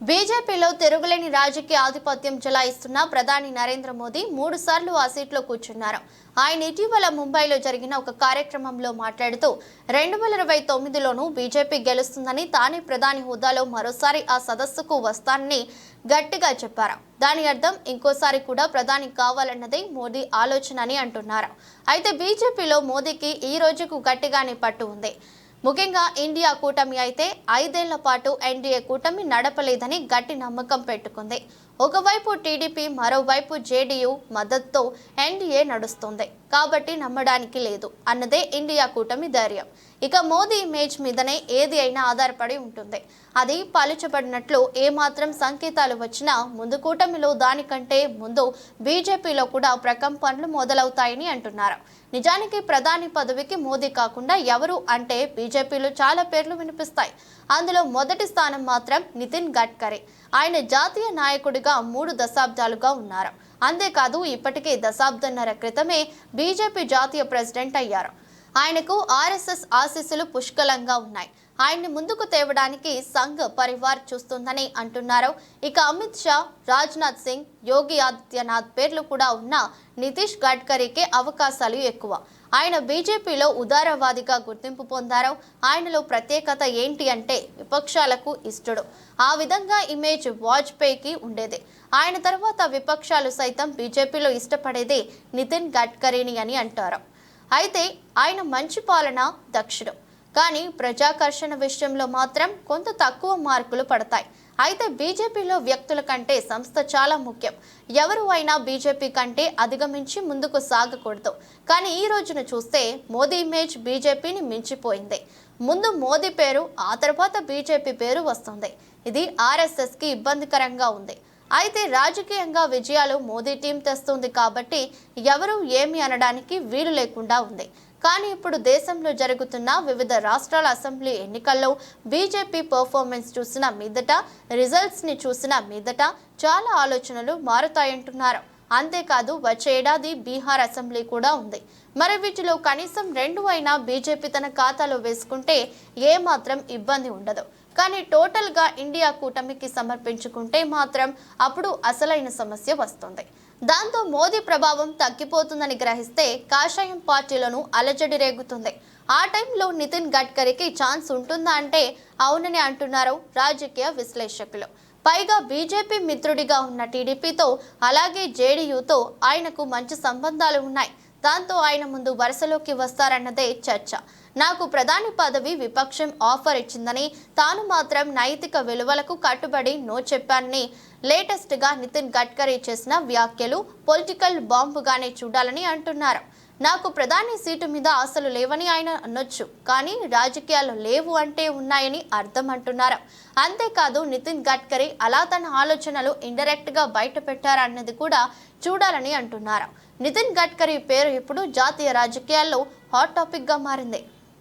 బీజేపీలో తిరుగులేని రాజకీయ ఆధిపత్యం చెలాయిస్తున్న ప్రధాని నరేంద్ర మోదీ మూడు సార్లు ఆ సీట్లో కూర్చున్నారు. ఆయన ఇటీవల ముంబైలో జరిగిన ఒక కార్యక్రమంలో మాట్లాడుతూ రెండు వేల ఇరవై తొమ్మిదిలోనూ బీజేపీ గెలుస్తుందని తానే ప్రధాని హోదాలో మరోసారి ఆ సదస్సుకు వస్తానని గట్టిగా చెప్పారు. దాని అర్థం ఇంకోసారి కూడా ప్రధాని కావాలన్నదే మోదీ ఆలోచన అని అంటున్నారు. అయితే బీజేపీలో మోదీకి ఈ రోజుకు గట్టిగానే పట్టు ఉంది. ముఖ్యంగా ఇండియా కూటమి అయితే ఐదేళ్ళ పాటు ఎన్డీఏ కూటమి నడపలేదని గట్టి నమ్మకం పెట్టుకుంది. ఒకవైపు టీడీపీ మరోవైపు జేడీయూ మద్దతుతో ఎన్డీఏ నడుస్తుంది. కాబట్టి నమ్మడానికి లేదు అన్నదే ఇండియా కూటమి ధైర్యం. ఇక మోదీ ఇమేజ్ మీదనే ఏది అయినా ఆధారపడి ఉంటుంది. అది పలుచబడినట్లు ఏమాత్రం సంకేతాలు వచ్చినా ముందు కూటమిలో దానికంటే ముందు బీజేపీలో కూడా ప్రకంపనలు మొదలవుతాయని అంటున్నారు. నిజానికి ప్రధాని పదవికి మోదీ కాకుండా ఎవరు అంటే బీజేపీలో చాలా పేర్లు వినిపిస్తాయి. అందులో మొదటి స్థానం మాత్రం నితిన్ గడ్కరీ. ఆయన జాతీయ నాయకుడిగా మూడు దశాబ్దాలుగా ఉన్నారు. అంతేకాదు ఇప్పటికే దశాబ్దన్నర క్రితమే బీజేపీ జాతీయ ప్రెసిడెంట్ అయ్యారు. ఆయనకు ఆర్ఎస్ఎస్ ఆశీస్సులు పుష్కలంగా ఉన్నాయి. ఆయన్ని ముందుకు తేవడానికి సంఘ్ పరివార్ చూస్తుందని అంటున్నారు. ఇక అమిత్ షా రాజ్నాథ్ సింగ్ యోగి ఆదిత్యనాథ్ పేర్లు కూడా ఉన్న నితీష్ గడ్కరీకే అవకాశాలు ఎక్కువ. ఆయన బీజేపీలో ఉదారవాదిగా గుర్తింపు పొందారు. ఆయనలో ప్రత్యేకత ఏంటి అంటే విపక్షాలకు ఇష్టడు. ఆ విధంగా ఇమేజ్ వాజ్పేయికి ఉండేది. ఆయన తర్వాత విపక్షాలు సైతం బీజేపీలో ఇష్టపడేది నితిన్ గడ్కరీని అని అంటారు. అయితే ఆయన మంచి పాలన దక్షుడు. కానీ ప్రజాకర్షణ విషయంలో మాత్రం కొంత తక్కువ మార్కులు పడతాయి. అయితే బీజేపీలో వ్యక్తుల కంటే సంస్థ చాలా ముఖ్యం. ఎవరు అయినా బీజేపీ కంటే అధిగమించి ముందుకు సాగకూడదు. కానీ ఈ రోజున చూస్తే మోదీ ఇమేజ్ బీజేపీని మించిపోయింది. ముందు మోదీ పేరు ఆ తర్వాత బీజేపీ పేరు వస్తుంది. ఇది ఆర్ఎస్ఎస్కి ఇబ్బందికరంగా ఉంది. అయితే రాజకీయంగా విజయాలు మోదీ టీం తెస్తుంది కాబట్టి ఎవరు ఏమి అనడానికి వీలు లేకుండా ఉంది. కానీ ఇప్పుడు దేశంలో జరుగుతున్న వివిధ రాష్ట్రాల అసెంబ్లీ ఎన్నికల్లో బీజేపీ పర్ఫార్మెన్స్ చూసిన మీదట రిజల్ట్స్ని చూసిన మీదట చాలా ఆలోచనలు మారుతాయంటున్నారు. అంతేకాదు వచ్చే ఏడాది బీహార్ అసెంబ్లీ కూడా ఉంది. మరి వీటిలో కనీసం రెండు అయినా బీజేపీ తన ఖాతాలో వేసుకుంటే ఏమాత్రం ఇబ్బంది ఉండదు. కానీ టోటల్గా ఇండియా కూటమికి సమర్పించుకుంటే మాత్రం అప్పుడు అసలైన సమస్య వస్తుంది. దాంతో మోదీ ప్రభావం తగ్గిపోతుందని గ్రహిస్తే కాషాయం పార్టీలను అలజడి రేగుతుంది. ఆ టైంలో నితిన్ గడ్కరీకి ఛాన్స్ ఉంటుందా అంటే అవునని అంటున్నారు రాజకీయ విశ్లేషకులు. పైగా బీజేపీ మిత్రుడిగా ఉన్న టీడీపీతో అలాగే జేడీయూతో ఆయనకు మంచి సంబంధాలు ఉన్నాయి. దాంతో ఆయన ముందు వరుసలోకి వస్తారన్నదే చర్చ. నాకు ప్రధాని పదవి విపక్షం ఆఫర్ ఇచ్చిందని తాను మాత్రం నైతిక విలువలకు కట్టుబడి నో చెప్పానని లేటెస్ట్గా నితిన్ గడ్కరీ చేసిన వ్యాఖ్యలు పొలిటికల్ బాంబుగానే చూడాలని అంటున్నారు. నాకు ప్రధాని సీటు మీద ఆశలు లేవని ఆయన అనొచ్చు కానీ రాజకీయాలు లేవు అంటే ఉన్నాయని అర్థం అంటున్నారు అంతేకాదు నితిన్ గడ్కరీ అలా తన ఆలోచనలు ఇండైరెక్ట్గా బయట పెట్టారన్నది కూడా చూడాలని అంటున్నారు. నితిన్ గడ్కరీ పేరు ఇప్పుడు జాతీయ రాజకీయాల్లో హాట్ టాపిక్గా మారింది.